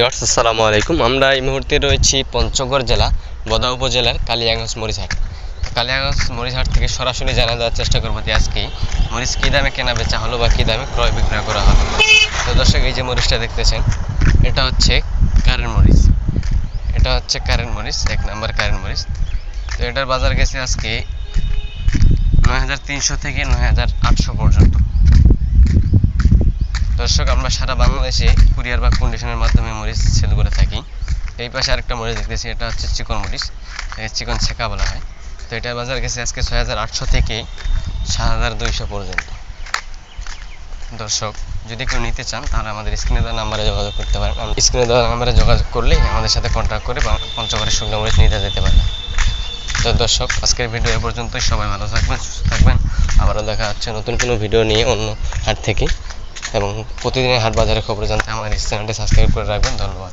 Years আসসালামু আলাইকুম। আমরা এই মুহূর্তে রয়েছি পঞ্চগড় জেলা, বদা উপজেলার কালিয়াগঞ্জ মরিচহাট কালিয়াগঞ্জ মরিচহাট থেকে সরাসরি জানা দেওয়ার চেষ্টা করব যে আজকে মরিচ কী দামে কেনা বেচা হলো বা কী দামে ক্রয় বিক্রয় করা হলো। তো দর্শক, এই যে মরিচটা দেখতেছেন, এটা হচ্ছে কারেন্ট মরিচ। এটা হচ্ছে কারেন্ট মরিচ, এক নাম্বার কারেন্ট মরিচ। তো এটার বাজার গেছে আজকে নয় হাজার তিনশো থেকে নয় হাজার আটশো দর্শক, আমরা সারা বাংলাদেশে কুরিয়ার বা কন্ডিশনের মাধ্যমে মরিচ সেল করে থাকি। এই পাশে আরেকটা মরিচ দেখতেছি, এটা হচ্ছে চিকন মরিচ চিকন ছেঁকা বলা হয়। তো এটার বাজার গেছে আজকে ছয় হাজার আটশো থেকে সাত হাজার দুইশো পর্যন্ত। দর্শক, যদি কেউ নিতে চান, তাহলে আমাদের স্ক্রিনে দেওয়া নাম্বারে যোগাযোগ করতে পারেন। স্ক্রিনে দেওয়া নাম্বারে যোগাযোগ করলেই আমাদের সাথে কন্ট্যাক্ট করে পঞ্চগড়ের শুকনো মরিচ নিতে যেতে পারেন তো দর্শক, আজকের ভিডিও এ পর্যন্তই। সবাই ভালো থাকবেন, সুস্থ থাকবেন। আবারও দেখা হচ্ছে নতুন কোনো ভিডিও নিয়ে অন্য হাট থেকে। এবং প্রতিদিনের হাট বাজারের খবর জানতে আমার এই চ্যানেলটি সাবস্ক্রাইব করে রাখবেন। ধন্যবাদ।